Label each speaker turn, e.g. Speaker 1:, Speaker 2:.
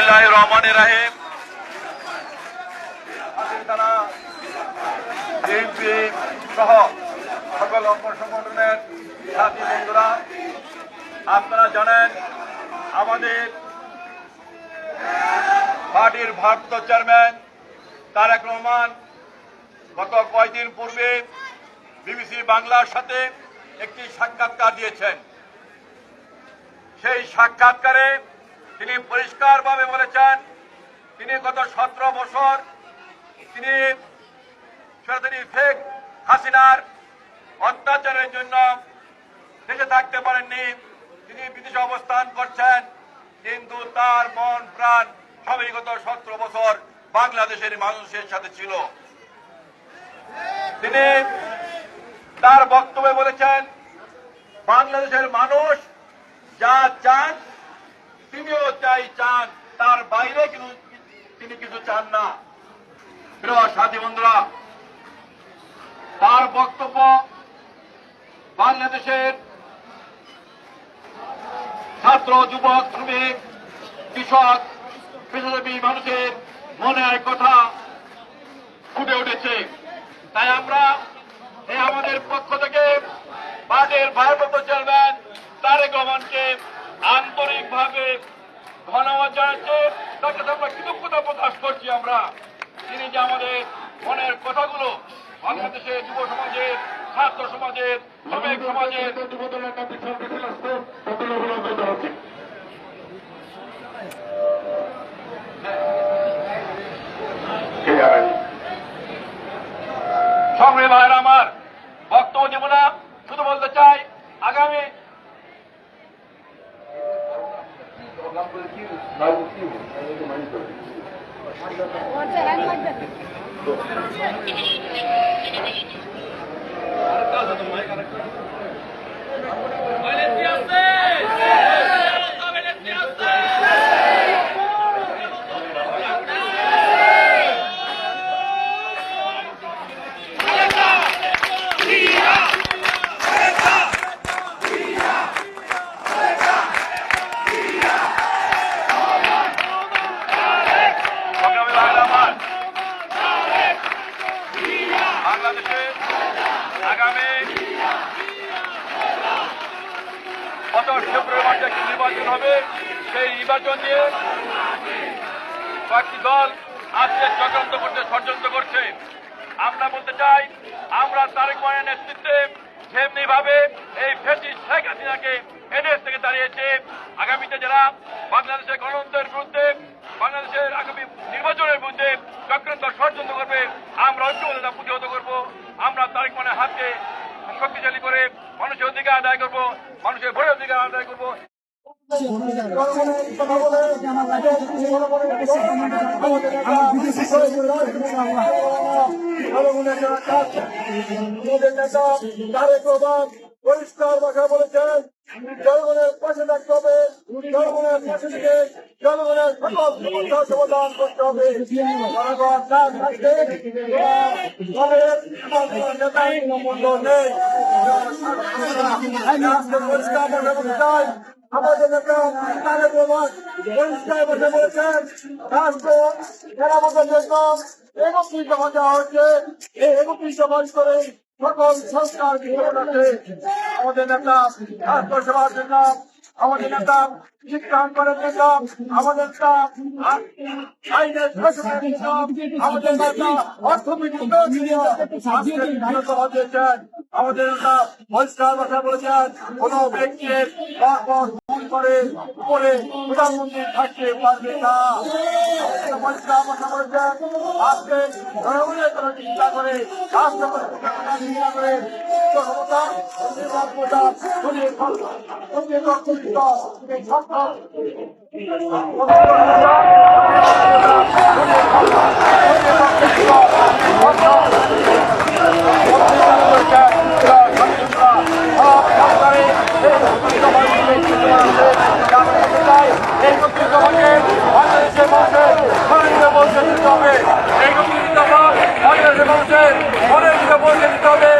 Speaker 1: বিসমিল্লাহ রহমান রাহিম। তারা বিএনপি সহ সকল সংগঠনের সাথী বন্ধুরা, আপনারা জানেন আমাদের পার্টির ভারপ্রাপ্ত চেয়ারম্যান তারেক রহমান গত কয়েকদিন পূর্বে বিবিসি বাংলার সাথে একটি সাক্ষাৎকার দিয়েছেন। সেই সাক্ষাৎকারে তিনি পরিষ্কারভাবে বলেছেন, তিনি গত সতেরো বছর তিনি শেখ হাসিনার অত্যাচারের জন্য দেশে থাকতে পারেননি। তিনি বিদেশে অবস্থান করছেন, কিন্তু তার মন প্রাণ সবই গত সতেরো বছর বাংলাদেশের মানুষের সাথে ছিল। তিনি তার বক্তব্যে বলেছেন, বাংলাদেশের মানুষ যা চান তিনিও চাই চান, তার বাইরে তিনি কিছু চান না। প্রিয় সাথী বন্ধুরা, তার বক্তব্য বাংলাদেশের ছাত্র, যুবক, শ্রমিক, কৃষক পেশাজীবী মানুষের মনে এক কথা ফুটে উঠেছে। তাই আমরা আমাদের পক্ষ থেকে পার্টির ভারপ্রাপ্ত চেয়ারম্যান তারেক রহমানকে আন্তরিকভাবে ধন্যবাদ জানাচ্ছি তার কাছে আমরা কৃতজ্ঞতা প্রকাশ করছি আমরা তিনি যে আমাদের মনের কথাগুলো বাংলাদেশের যুব সমাজের ছাত্র সমাজের শ্রমিক সমাজের আমার বক্তব্য দেব না শুধু বলতে চাই আগামী Thank you. গত ফেব্রুয়ারি মাসে একটি নির্বাচন হবে। সেই নির্বাচন নিয়ে কয়েকটি দল আজকে চক্রান্ত করতে ষড়যন্ত্র করছে। আমরা বলতে চাই, আমরা তারেক মানের নেতৃত্বে যেমনি ভাবে এই ফেসি শেখ হাসিনাকে এনএস থেকে দাঁড়িয়েছে আগামীতে যারা বাংলাদেশের গণতন্ত্রের বিরুদ্ধে, বাংলাদেশের আগামী নির্বাচনের বিরুদ্ধে চক্রান্ত, ষড়যন্ত্র করবে, আমরা ঐক্যবদ্ধতা প্রতিহত করব। আমরা তারেক মানের হাতকে শক্তিশালী করে মানুষের অধিকার আদায় করব মানুষের ভোটের অধিকার আদায় করব।
Speaker 2: পরিষ্কার ভাষা বলেছেন জনগণের পাশে থাকতে হবে জনগণের পাশে থেকে জনগণের সকল সমস্যার সমাধান করতে হবে। জনগণ না থাকলে দলের নেতাই মন্ডল নেই আমাদের নেতা তারেক রহমান জন্য একত্রিশ দফা দেওয়া হচ্ছে করে সকল আমাদের নেতা রাষ্ট্র আমাদের নেতা শিক্ষাঙ্কনের জন্য আমাদের নেতা আইনের আমাদের নেতা অর্থনীতির দিয়েছেন আমাদের পরিষ্কার কথা বলেছেন। কোন ব্যক্তির ভুল করে উপরে প্রধানমন্ত্রী থাকতে পারবে না। পরিষ্কার কথা বলেছেন। আজকে জনগণের কোনো চিন্তা করে চিন্তা করে ক্ষমতা নির্বাচনতা দিতে হবে। এই দফা বাংলাদেশের মানুষের মনের দিকে পৌঁছে দিতে হবে